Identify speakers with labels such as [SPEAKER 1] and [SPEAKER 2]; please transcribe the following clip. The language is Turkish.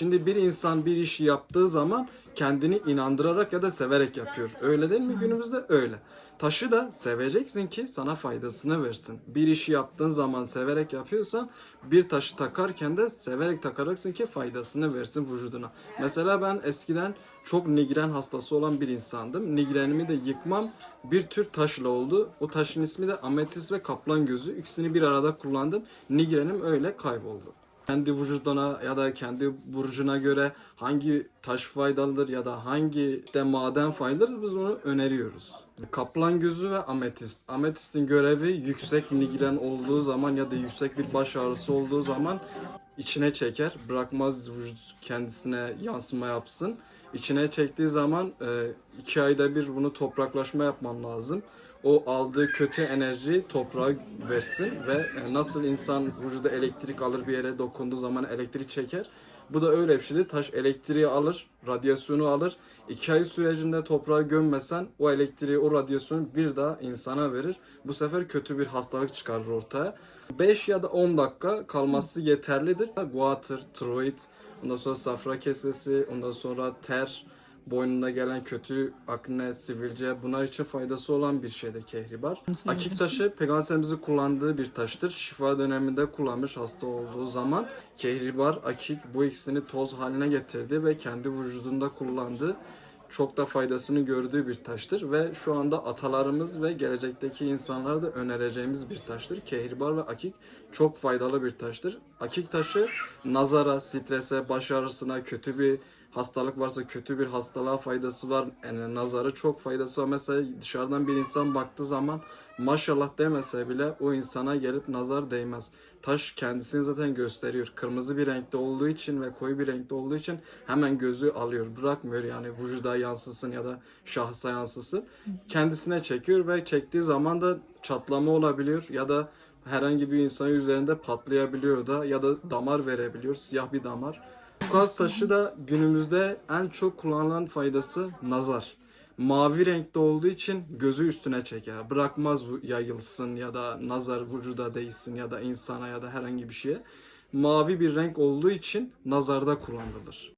[SPEAKER 1] Şimdi bir insan bir işi yaptığı zaman kendini inandırarak ya da severek yapıyor. Öyle değil mi günümüzde? Öyle. Taşı da seveceksin ki sana faydasını versin. Bir işi yaptığın zaman severek yapıyorsan bir taşı takarken de severek takacaksın ki faydasını versin vücuduna. Mesela ben eskiden çok migren hastası olan bir insandım. Migrenimi de yıkmam bir tür taşla oldu. O taşın ismi de ametist ve kaplan gözü. İkisini bir arada kullandım. Migrenim öyle kayboldu. Kendi vücuduna ya da kendi burcuna göre hangi taş faydalıdır ya da hangi de maden faydalıdır biz onu öneriyoruz. Kaplan gözü ve ametist. Ametistin görevi yüksek migren olduğu zaman ya da yüksek bir baş ağrısı olduğu zaman içine çeker. Bırakmaz vücut kendisine yansıma yapsın. İçine çektiği zaman e, iki ayda bir bunu topraklaşma yapman lazım. O aldığı kötü enerji toprağa versin ve e, nasıl insan vücuda elektrik alır bir yere dokunduğu zaman elektrik çeker. Bu da öyle bir şeydir. Taş elektriği alır, radyasyonu alır. İki ay sürecinde toprağa gömmesen o elektriği, o radyasyonu bir daha insana verir. Bu sefer kötü bir hastalık çıkarır ortaya. 5 ya da 10 dakika kalması yeterlidir. Guatr, tiroid, ondan sonra safra kesesi, ondan sonra ter, boynunda gelen kötü akne, sivilce bunlar için faydası olan bir şeydir kehribar. Akik taşı peygamberimizin kullandığı bir taştır. Şifa döneminde kullanmış hasta olduğu zaman kehribar, akik bu ikisini toz haline getirdi ve kendi vücudunda kullandığı çok da faydasını gördüğü bir taştır ve şu anda atalarımız ve gelecekteki insanlara da önereceğimiz bir taştır. Kehribar ve akik çok faydalı bir taştır. Akik taşı nazara, strese, baş ağrısına, kötü bir hastalık varsa kötü bir hastalığa faydası var. Yani nazarı çok faydası var. Mesela dışarıdan bir insan baktığı zaman maşallah demese bile o insana gelip nazar değmez. Taş kendisini zaten gösteriyor. Kırmızı bir renkte olduğu için ve koyu bir renkte olduğu için hemen gözü alıyor. Bırakmıyor yani vücuda yansısın ya da şahsa yansısın. Kendisine çekiyor ve çektiği zaman da çatlama olabiliyor ya da herhangi bir insanın üzerinde patlayabiliyor da ya da damar verebiliyor. Siyah bir damar. Kukaz taşı da günümüzde en çok kullanılan faydası nazar. Mavi renkte olduğu için gözü üstüne çeker. Bırakmaz yayılsın ya da nazar vücuda değsin ya da insana ya da herhangi bir şeye. Mavi bir renk olduğu için nazarda kullanılır.